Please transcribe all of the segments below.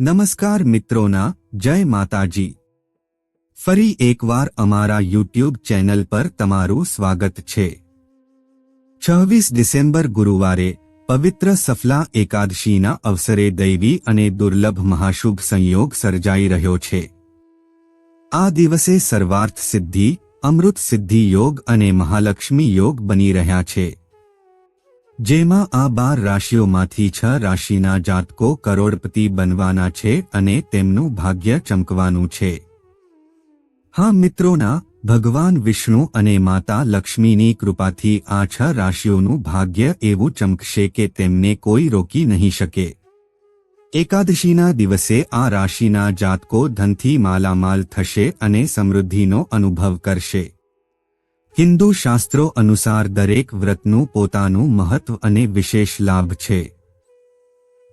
નમસ્કાર મિત્રોના, જય માતાજી. ફરી એકવાર અમારા યુટ્યુબ ચેનલ પર તમારું સ્વાગત છે. છવ્વીસ ડિસેમ્બર ગુરુવારે, પવિત્ર સફલા એકાદશીના અવસરે દૈવી અને દુર્લભ મહાશુભ સંયોગ સર્જાઈ રહ્યો છે. આ દિવસે સર્વાર્થ સિદ્ધિ, અમૃત સિદ્ધિ યોગ અને મહાલક્ષ્મી યોગ બની રહ્યા છે. જેમાં આ બાર રાશિઓમાંથી છ રાશિના જાતકો કરોડપતિ બનવાના છે અને તેમનું ભાગ્ય ચમકવાનું છે. હા મિત્રોના, ભગવાન વિષ્ણુ અને માતા લક્ષ્મીની કૃપાથી આ છ રાશિઓનું ભાગ્ય એવું ચમકશે કે તેમને કોઈ રોકી નહીં શકે. એકાદશીના દિવસે આ રાશિના જાતકો ધનથી માલામાલ થશે અને સમૃદ્ધિનો અનુભવ કરશે. હિન્દુ શાસ્ત્રો અનુસાર દરેક વ્રતનું પોતાનું મહત્વ અને વિશેષ લાભ છે.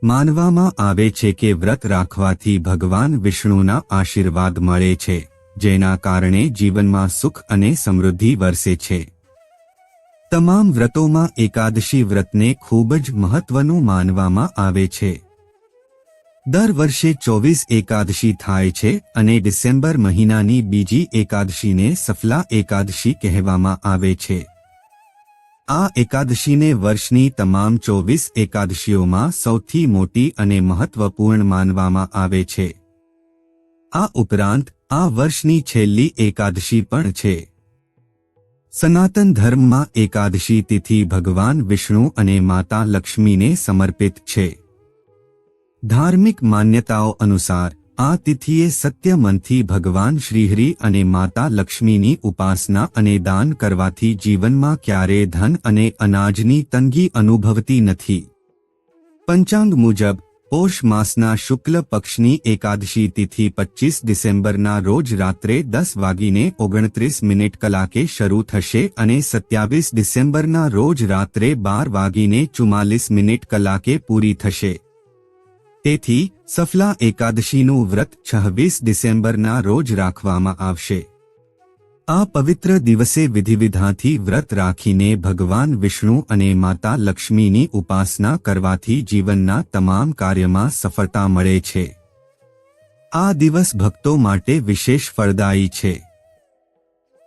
માનવામાં આવે છે કે વ્રત રાખવાથી ભગવાન વિષ્ણુના આશીર્વાદ મળે છે, જેના કારણે જીવનમાં સુખ અને સમૃદ્ધિ વરસે છે. તમામ વ્રતોમાં એકાદશી વ્રતને ખૂબ જ મહત્વનું માનવામાં આવે છે. દર વર્ષે ચોવીસ એકાદશી થાય છે અને ડિસેમ્બર મહિનાની બીજી એકાદશીને સફલા એકાદશી કહેવામાં આવે છે. આ એકાદશીને વર્ષની તમામ ચોવીસ એકાદશીઓમાં સૌથી મોટી અને મહત્વપૂર્ણ માનવામાં આવે છે. આ ઉપરાંત, આ વર્ષની છેલ્લી એકાદશી પણ છે. સનાતન ધર્મમાં એકાદશી તિથિ ભગવાન વિષ્ણુ અને માતા લક્ષ્મીને સમર્પિત છે. ધાર્મિક માન્યતાઓ અનુસાર, આ તિથિએ સત્ય મનથી ભગવાન શ્રીહરિ અને માતા લક્ષ્મીની ઉપાસના અને દાન કરવાથી જીવનમાં ક્યારેય ધન અને અનાજની તંગી અનુભવતી નથી. પંચાંગ મુજબ, પોષ માસના શુક્લ પક્ષની એકાદશી તિથિ પચીસ ડિસેમ્બરના રોજ રાત્રે દસ વાગીને ઓગણત્રીસ મિનિટ કલાકે શરૂ થશે અને સત્યાવીસ ડિસેમ્બરના રોજ રાત્રે બાર વાગીને ચુમ્માલીસ મિનિટ કલાકે પૂરી થશે. તેથી સફલા એકાદશીનું વ્રત છવ્વીસ ડિસેમ્બરના રોજ રાખવામાં આવશે. આ પવિત્ર દિવસે વિધિવિધાથી વ્રત રાખીને ભગવાન વિષ્ણુ અને માતા લક્ષ્મીની ઉપાસના કરવાથી જીવનના તમામ કાર્યમાં સફળતા મળે છે. આ દિવસ ભક્તો માટે વિશેષ ફળદાયી છે.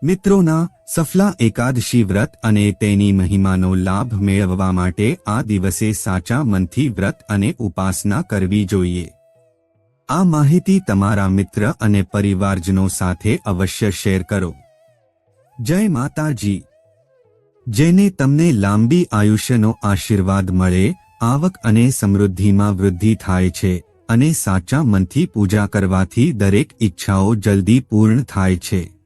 મિત્રોના સફલા એકાદશી વ્રત અને તેની મહિમાનો લાભ મેળવવા માટે આ દિવસે સાચા મનથી વ્રત અને ઉપાસના કરવી જોઈએ. આ માહિતી તમારા મિત્ર અને પરિવારજનો સાથે અવશ્ય શેર કરો. જય માતાજી. જેને તમને લાંબી આયુષ્યનો આશીર્વાદ મળે, આવક અને સમૃદ્ધિમાં વૃદ્ધિ થાય છે અને સાચા મનથી પૂજા કરવાથી દરેક ઈચ્છાઓ જલ્દી પૂર્ણ થાય છે.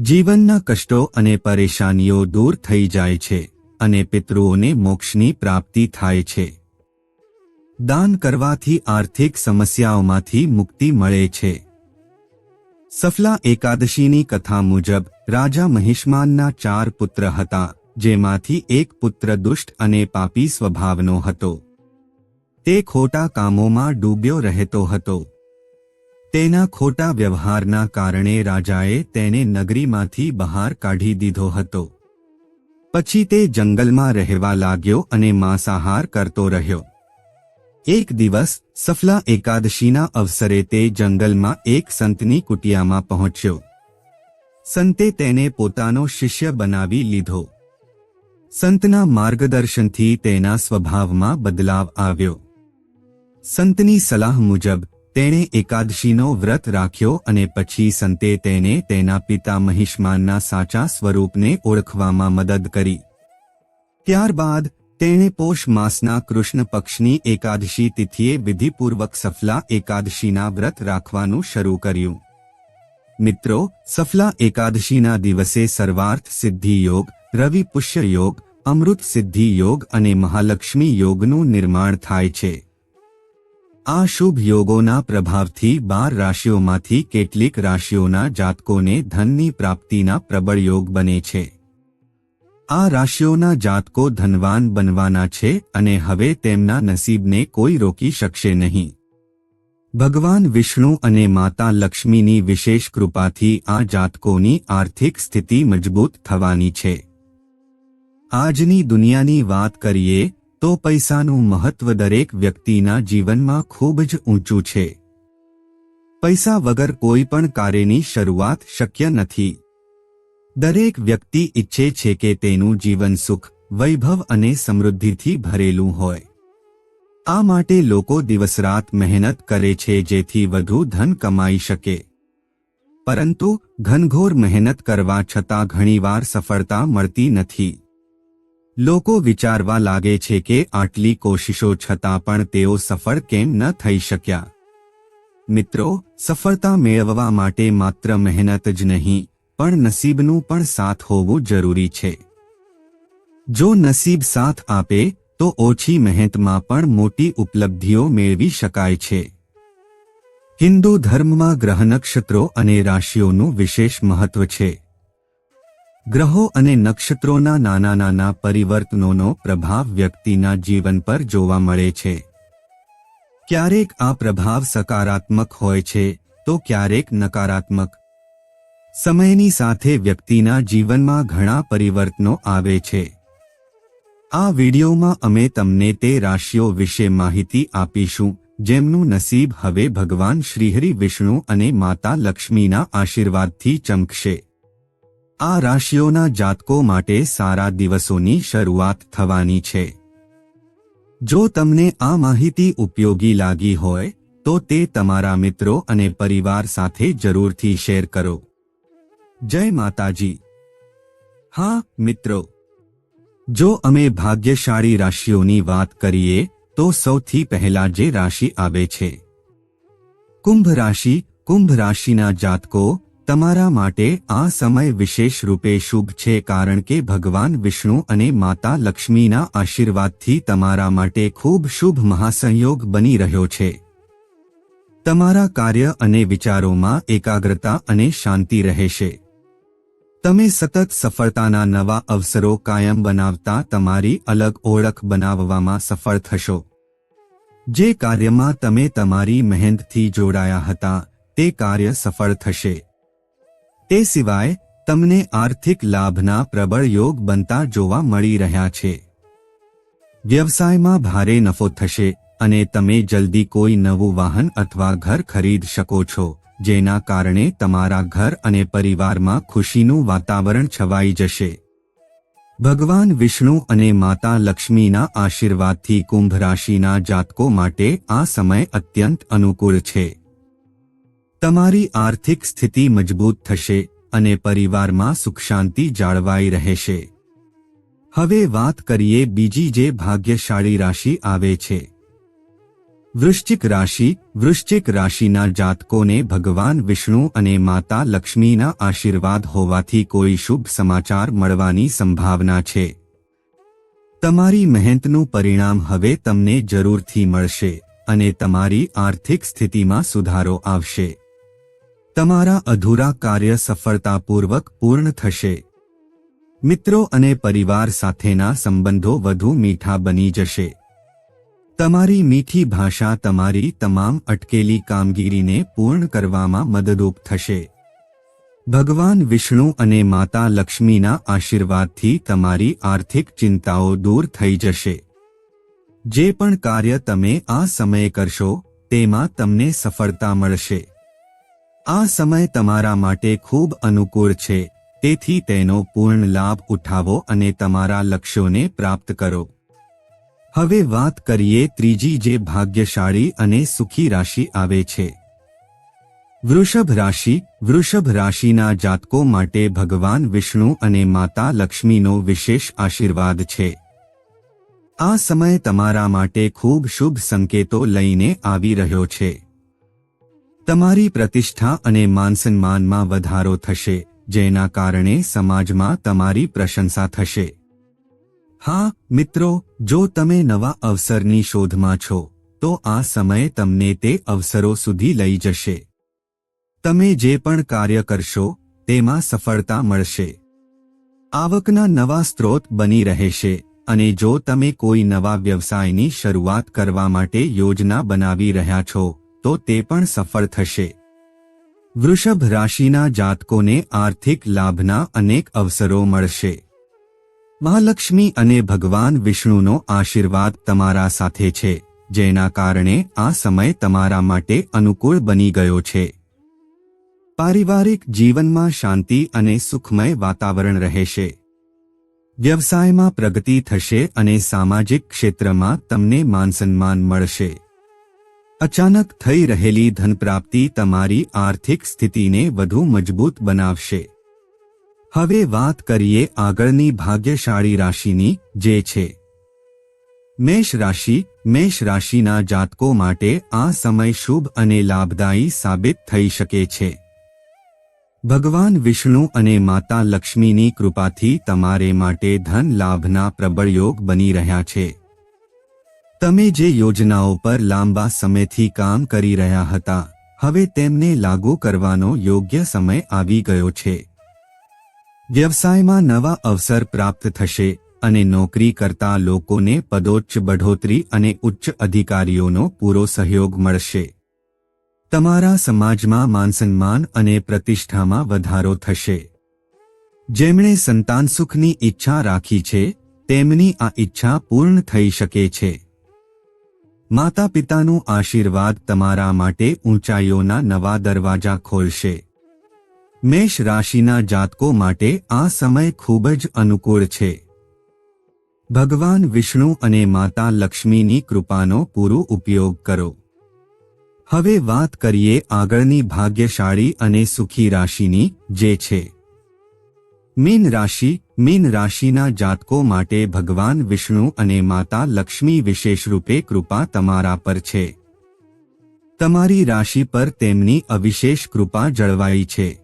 જીવનના કષ્ટો અને પરેશાનીઓ દૂર થઈ જાય છે અને પિતૃઓને મોક્ષની પ્રાપ્તિ થાય છે. દાન કરવાથી આર્થિક સમસ્યાઓમાંથી મુક્તિ મળે છે. સફલા એકાદશીની કથા મુજબ રાજા મહિષ્માનના ચાર પુત્ર હતા, જેમાંથી એક પુત્ર દુષ્ટ અને પાપી સ્વભાવનો હતો. તે ખોટા કામોમાં ડૂબ્યો રહેતો હતો. તેના ખોટા વ્યવહારના કારણે રાજાએ તેને નગરીમાંથી બહાર કાઢી દીધો હતો. પછી તે જંગલમાં રહેવા લાગ્યો અને માંસાહાર કરતો રહ્યો. એક દિવસ, સફલા એકાદશીના અવસરે તે જંગલમાં એક સંતની કુટિયામાં પહોંચ્યો. સંતે તેને પોતાનો શિષ્ય બનાવી લીધો. સંતના માર્ગદર્શનથી તેના સ્વભાવમાં બદલાવ આવ્યો. સંતની સલાહ મુજબ તેણે એકાદશીનો વ્રત રાખ્યો અને પછી સંતે તેને તેના પિતા મહિષ્માનના સાચા સ્વરૂપને ઓળખવામાં મદદ કરી. ત્યારબાદ, તેણે પોષ માસના કૃષ્ણ પક્ષની એકાદશી તિથિએ વિધિપૂર્વક સફલા એકાદશીના વ્રત રાખવાનું શરૂ કર્યું. મિત્રો, સફલા એકાદશીના દિવસે સર્વાર્થ સિદ્ધિ યોગ, રવિ પુષ્ય યોગ, અમૃત સિદ્ધિ યોગ અને મહાલક્ષ્મી યોગનું નિર્માણ થાય છે. આ શુભ યોગોના પ્રભાવથી બાર રાશિઓમાંથી કેટલીક રાશિઓના જાતકોને ધનની પ્રાપ્તિના પ્રબળ યોગ બને છે. આ રાશિઓના જાતકો ધનવાન બનવાના છે અને હવે તેમના નસીબને કોઈ રોકી શકશે નહીં. ભગવાન વિષ્ણુ અને માતા લક્ષ્મીની વિશેષ કૃપાથી આ જાતકોની આર્થિક સ્થિતિ મજબૂત થવાની છે. આજની દુનિયાની વાત કરીએ તો પૈસાનું મહત્વ દરેક વ્યક્તિના જીવનમાં ખૂબ જ ઊંચું છે. પૈસા વગર કોઈ પણ કાર્યની શરૂઆત શક્ય નથી. દરેક વ્યક્તિ ઈચ્છે છે કે તેનું જીવન સુખ, વૈભવ અને સમૃદ્ધિથી ભરેલું હોય. આ માટે લોકો દિવસરાત મહેનત કરે છે જેથી વધુ ધન કમાઈ શકે. પરંતુ ઘનઘોર મહેનત કરવા છતાં ઘણીવાર સફળતા મળતી નથી. લોકો વિચારવા લાગે છે કે આટલી કોશિશો છતાં પણ તેઓ સફળ કેમ ન થઈ શક્યા. મિત્રો, સફળતા મેળવવા માટે માત્ર મહેનત જ નહીં, પણ નસીબનું પણ સાથ હોવું જરૂરી છે. જો નસીબ સાથ આપે, તો ઓછી મહેનતમાં પણ મોટી ઉપલબ્ધિઓ મેળવી શકાય છે. હિન્દુ ધર્મમાં ગ્રહ નક્ષત્રો અને રાશિઓનું વિશેષ મહત્વ છે. ગ્રહો અને નક્ષત્રોના નાના નાના પરિવર્તનોનો પ્રભાવ વ્યક્તિના જીવન પર જોવા મળે છે. ક્યારેક આ પ્રભાવ સકારાત્મક હોય છે, તો ક્યારેક નકારાત્મક. સમયની સાથે વ્યક્તિના જીવનમાં ઘણા પરિવર્તનો આવે છે. આ વિડિયોમાં અમે તમને તે રાશિઓ વિશે માહિતી આપીશું, જેમનું નસીબ હવે ભગવાન શ્રીહરિ વિષ્ણુ અને માતા લક્ષ્મીના આશીર્વાદથી ચમકશે. આ રાશિઓના જાતકો માટે સારા દિવસોની શરૂઆત થવાની છે. જો તમને આ માહિતી ઉપયોગી લાગી હોય, તો તે તમારા મિત્રો અને પરિવાર સાથે જરૂરથી શેર કરો. જય માતાજી. હા, મિત્રો. જો અમે ભાગ્યશાળી રાશિઓની વાત કરીએ, તો સૌથી પહેલા જે રાશિ આવે છે. કુંભ રાશિ, કુંભ રાશિના જાતકો તમારા માટે આ સમય વિશેષ રૂપે શુભ છે કારણ કે ભગવાન વિષ્ણુ અને માતા લક્ષ્મીના આશીર્વાદથી તમારા માટે ખૂબ શુભ મહાસંયોગ બની રહ્યો છે. તમારા કાર્ય અને વિચારોમાં એકાગ્રતા અને શાંતિ રહેશે. તમે સતત સફળતાના નવા અવસરો કાયમ બનાવતા તમારી અલગ ઓળખ બનાવવામાં સફળ થશો. જે કાર્યમાં તમે તમારી મહેનતથી જોડાયા હતા, તે કાર્ય સફળ થશે. તે સિવાય, તમને આર્થિક લાભના પ્રબળ યોગ બનતા જોવા મળી રહ્યા છે. વ્યવસાયમાં ભારે નફો થશે અને તમે જલ્દી કોઈ નવું વાહન અથવા ઘર ખરીદ શકો છો, જેના કારણે તમારા ઘર અને પરિવારમાં ખુશીનું વાતાવરણ છવાઈ જશે. ભગવાન વિષ્ણુ અને માતા લક્ષ્મીના આશીર્વાદથી કુંભ રાશિના જાતકો માટે આ સમય અત્યંત અનુકૂળ છે. તમારી આર્થિક સ્થિતિ મજબૂત થશે અને પરિવારમાં સુખ શાંતિ જાળવાઈ રહેશે. હવે વાત કરીએ બીજી જે ભાગ્યશાળી રાશિ આવે છે. વૃશ્ચિક રાશિ, વૃશ્ચિક રાશિના જાતકોને ભગવાન વિષ્ણુ અને માતા લક્ષ્મીના આશીર્વાદ હોવાથી કોઈ શુભ સમાચાર મળવાની સંભાવના છે. તમારી મહેનતનું પરિણામ હવે તમને જરૂરથી મળશે અને તમારી આર્થિક સ્થિતિમાં સુધારો આવશે. તમારા અધૂરા કાર્ય સફળતાપૂર્વક પૂર્ણ થશે. મિત્રો અને પરિવાર સાથેના સંબંધો વધુ મીઠા બની જશે. તમારી મીઠી ભાષા તમારી તમામ અટકેલી કામગીરીને પૂર્ણ કરવામાં મદદરૂપ થશે. ભગવાન વિષ્ણુ અને માતા લક્ષ્મીના આશીર્વાદથી તમારી આર્થિક ચિંતાઓ દૂર થઈ જશે. જે પણ કાર્ય તમે આ સમયે કરશો, તેમાં તમને સફળતા મળશે. આ સમય તમારા માટે ખૂબ અનુકૂળ છે. તેથી તેનો પૂર્ણ લાભ ઉઠાવો અને તમારા લક્ષ્યોને પ્રાપ્ત કરો. હવે વાત કરીએ ત્રીજી જે ભાગ્યશાળી અને સુખી રાશિ આવે છે. વૃષભ રાશિ, વૃષભ રાશિના જાતકો માટે ભગવાન વિષ્ણુ અને માતા લક્ષ્મીનો વિશેષ આશીર્વાદ છે. આ સમય તમારા માટે ખૂબ શુભ સંકેતો લઈને આવી રહ્યો છે. તમારી પ્રતિષ્ઠા અને માનસન્માનમાં વધારો થશે, જેના કારણે સમાજમાં તમારી પ્રશંસા થશે. હા, મિત્રો, જો તમે નવા અવસરની શોધમાં છો, તો આ સમય તમને તે અવસરો સુધી લઈ જશે. તમે જે પણ કાર્ય કરશો, તેમાં સફળતા મળશે. આવકના નવા સ્ત્રોત બની રહેશે, અને જો તમે કોઈ નવા વ્યવસાયની શરૂઆત કરવા માટે યોજના બનાવી રહ્યા છો તો તે પણ સફળ થશે. વૃષભ રાશિના જાતકોને આર્થિક લાભના અનેક અવસરો મળશે. મહાલક્ષ્મી અને ભગવાન વિષ્ણુનો આશીર્વાદ તમારા સાથે છે, જેના કારણે આ સમય તમારા માટે અનુકૂળ બની ગયો છે. પારિવારિક જીવનમાં શાંતિ અને સુખમય વાતાવરણ રહેશે. વ્યવસાયમાં પ્રગતિ થશે અને સામાજિક ક્ષેત્રમાં તમને માનસન્માન મળશે. અચાનક થઈ રહેલી ધનપ્રાપ્તિ તમારી આર્થિક સ્થિતિને વધુ મજબૂત બનાવશે. હવે વાત કરીએ આગળની ભાગ્યશાળી રાશિની, જે છે. મેષ રાશિ, મેષ રાશિના જાતકો માટે આ સમય શુભ અને લાભદાયી સાબિત થઈ શકે છે. ભગવાન વિષ્ણુ અને માતા લક્ષ્મીની કૃપાથી તમારે માટે ધન લાભના પ્રબળ યોગ બની રહ્યા છે. તમે જે યોજનાઓ પર લાંબા સમયથી કામ કરી રહ્યા હતા, હવે તેમને લાગુ કરવાનો યોગ્ય સમય આવી ગયો છે. વ્યવસાયમાં નવા અવસર પ્રાપ્ત થશે અને નોકરી કરતા લોકોને પદોચ્ચ બઢોતરી અને ઉચ્ચ અધિકારીઓનો પૂરો સહયોગ મળશે. તમારા સમાજમાં માનસન્માન અને પ્રતિષ્ઠામાં વધારો થશે. જેમણે સંતાન સુખની ઈચ્છા રાખી છે, તેમની આ ઈચ્છા પૂર્ણ થઈ શકે છે. માતા પિતાનું આશીર્વાદ તમારા માટે ઊંચાઈઓના નવા દરવાજા ખોલશે. મેષ રાશિના જાતકો માટે આ સમય ખૂબ જ અનુકૂળ છે. ભગવાન વિષ્ણુ અને માતા લક્ષ્મીની કૃપાનો પૂરો ઉપયોગ કરો. હવે વાત કરીએ આગળની ભાગ્યશાળી અને સુખી રાશિની, જે છે. મીન રાશિ, મીન રાશિના જાતકો માટે ભગવાન વિષ્ણુ અને માતા લક્ષ્મી વિશેષ રૂપે કૃપા તમારા પર છે. તમારી રાશિ પર તેમની અવિશેષ કૃપા જળવાઈ છે.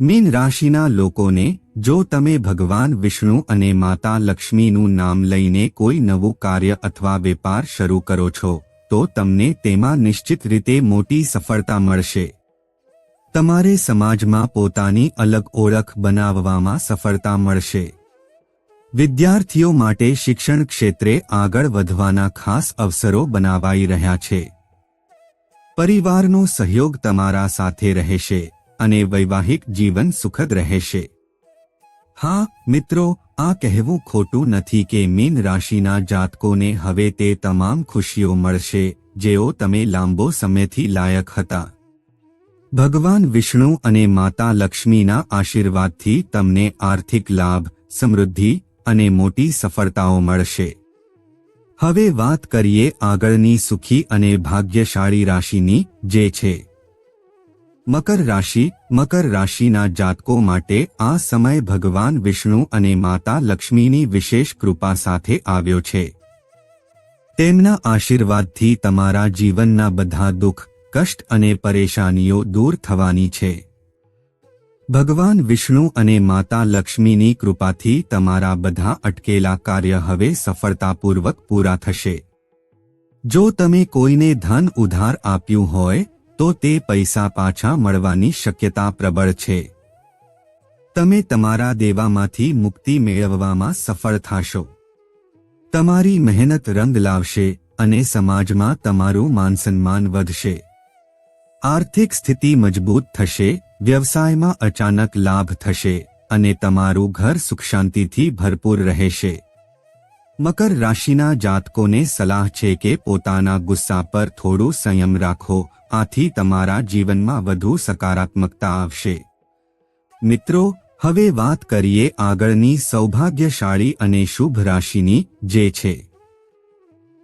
મીન રાશિના લોકોને, જો તમે ભગવાન વિષ્ણુ અને માતા લક્ષ્મીનું નામ લઈને કોઈ નવું કાર્ય અથવા વેપાર શરૂ કરો છો, તો તમને તેમાં નિશ્ચિત રીતે મોટી સફળતા મળશે. તમારે સમાજમાં પોતાની અલગ ઓળખ બનાવવામાં સફળતા મળશે. વિદ્યાર્થીઓ માટે શિક્ષણ ક્ષેત્રે આગળ વધવાના ખાસ અવસરો બનાવાઈ રહ્યા છે. પરિવારનો સહયોગ તમારા સાથે રહેશે અને વૈવાહિક જીવન સુખદ રહેશે. હા, મિત્રો, આ કહેવું ખોટું નથી કે મીન રાશિના જાતકોને હવે તે તમામ ખુશીઓ મળશે, જેઓ તમે લાંબો સમયથી લાયક હતા. ભગવાન વિષ્ણુ અને માતા લક્ષ્મીના આશીર્વાદથી તમને આર્થિક લાભ, સમૃદ્ધિ અને મોટી સફળતાઓ મળશે. હવે વાત કરીએ આગળની સુખી અને ભાગ્યશાળી રાશિની, જે છે. મકર રાશિ, મકર રાશિના જાતકો માટે આ સમય ભગવાન વિષ્ણુ અને માતા લક્ષ્મીની વિશેષ કૃપા સાથે આવ્યો છે. તેમના આશીર્વાદથી તમારા જીવનના બધા દુઃખ કષ્ટ અને પરેશાનીઓ દૂર થવાની છે. ભગવાન વિષ્ણુ અને માતા લક્ષ્મીની કૃપાથી તમારા બધા અટકેલા કાર્ય હવે સફળતાપૂર્વક પૂરા થશે. જો તમે કોઈને ધન ઉધાર આપ્યું હોય, તો તે પૈસા પાછા મળવાની શક્યતા પ્રબળ છે. તમે તમારા દેવામાંથી મુક્તિ મેળવવામાં સફળ થશો. તમારી મહેનત રંગ લાવશે અને સમાજમાં તમારું માનસન્માન વધશે. આર્થિક સ્થિતિ મજબૂત થશે, વ્યવસાયમાં અચાનક લાભ થશે અને તમારું ઘર સુખ શાંતિથી ભરપૂર રહેશે. મકર રાશિના જાતકોને સલાહ છે કે પોતાના ગુસ્સા પર થોડું સંયમ રાખો, આથી તમારા જીવનમાં વધુ સકારાત્મકતા આવશે. મિત્રો, હવે વાત કરીએ આગળની સૌભાગ્યશાળી અને શુભ રાશિની, જે છે.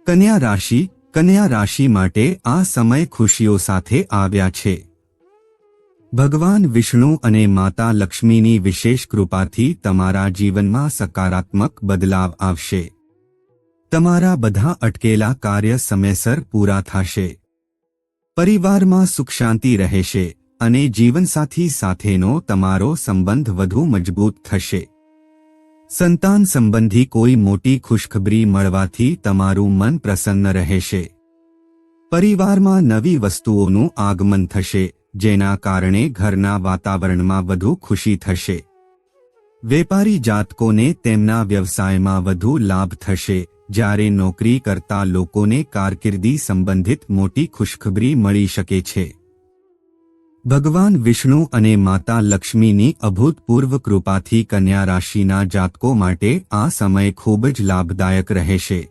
કન્યા રાશિ કન્યા રાશિ માટે આ સમય ખુશીઓ સાથે આવ્યા છે. ભગવાન વિષ્ણુ અને માતા લક્ષ્મીની વિશેષ કૃપાથી તમારા જીવનમાં સકારાત્મક બદલાવ આવશે. તમારા બધા અટકેલા કાર્ય સમયસર પૂરા થશે. પરિવારમાં સુખ શાંતિ રહેશે અને જીવનસાથી સાથેનો તમારો સંબંધ વધુ મજબૂત થશે. સંતાન સંબંધી કોઈ મોટી ખુશખબરી મળવાથી તમારું મન પ્રસન્ન રહેશે. પરિવારમાં નવી વસ્તુઓનું આગમન થશે, જેના કારણે ઘરના વાતાવરણમાં વધુ ખુશી થશે. વેપારી જાતકોને તેમના વ્યવસાયમાં વધુ લાભ થશે, જ્યારે નોકરી કરતા લોકોને કારકિર્દી સંબંધિત મોટી ખુશખબરી મળી શકે છે. ભગવાન વિષ્ણુ અને માતા લક્ષ્મીની અભૂતપૂર્વ કૃપાથી કન્યા રાશિના જાતકો માટે આ સમય ખૂબ જ લાભદાયક રહેશે.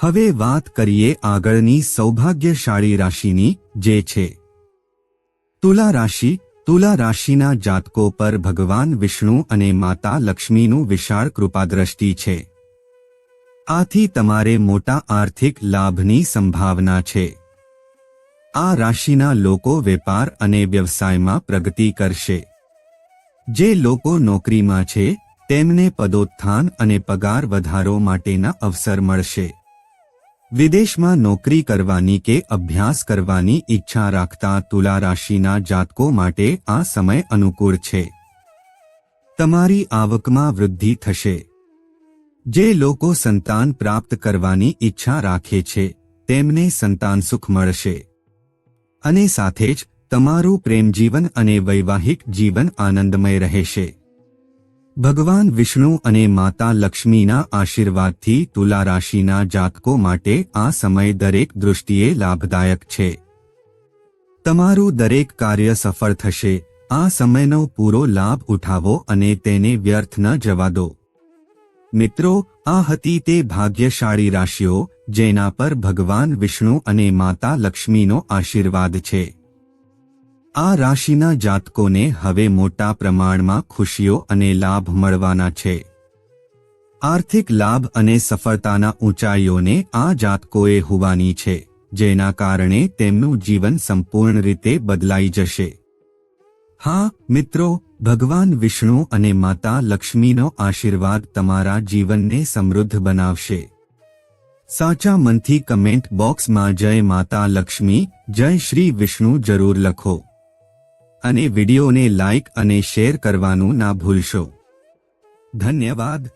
હવે વાત કરીએ આગળની સૌભાગ્યશાળી રાશિની, જે છે. તુલા રાશિ, તુલા રાશિના જાતકો પર ભગવાન વિષ્ણુ અને માતા લક્ષ્મીનું વિશાળ કૃપાદ્રષ્ટિ છે. આથી તમારે મોટા આર્થિક લાભની સંભાવના છે. આ રાશિના લોકો વેપાર અને વ્યવસાયમાં પ્રગતિ કરશે. જે લોકો નોકરીમાં છે, તેમને પદોત્થાન અને પગાર વધારો માટેના અવસર મળશે. વિદેશમાં નોકરી કરવાની કે અભ્યાસ કરવાની ઈચ્છા રાખતા તુલા રાશિના જાતકો માટે આ સમય અનુકૂળ છે. તમારી આવકમાં વૃદ્ધિ થશે. જે લોકો સંતાન પ્રાપ્ત કરવાની ઈચ્છા રાખે છે, તેમને સંતાન સુખ મળશે. અને સાથે જ તમારું પ્રેમ જીવન અને વૈવાહિક જીવન આનંદમય રહેશે. ભગવાન વિષ્ણુ અને માતા લક્ષ્મીના આશીર્વાદથી તુલા રાશિના જાતકો માટે આ સમય દરેક દૃષ્ટિએ લાભદાયક છે. તમારું દરેક કાર્ય સફળ થશે. આ સમયનો પૂરો લાભ ઉઠાવો અને તેને વ્યર્થ ન જવા દો. મિત્રો, આ હતી તે ભાગ્યશાળી રાશિઓ જેના પર ભગવાન વિષ્ણુ અને માતા લક્ષ્મીનો આશીર્વાદ છે. આ રાશિના જાતકોને હવે મોટા પ્રમાણમાં ખુશીઓ અને લાભ મળવાના છે. આર્થિક લાભ અને સફળતાના ઊંચાઈઓને આ જાતકોએ હોવાની છે, જેના કારણે તેમનું જીવન સંપૂર્ણ રીતે બદલાઈ જશે. હા, મિત્રો, ભગવાન વિષ્ણુ અને માતા લક્ષ્મીનો આશીર્વાદ તમારા જીવનને સમૃદ્ધ બનાવશે. સાચા મનથી કમેન્ટ બોક્સમાં જય માતા લક્ષ્મી, જય શ્રી વિષ્ણુ જરૂર લખો. અને વિડીયોને લાઇક અને શેર કરવાનું ના ભૂલશો. ધન્યવાદ.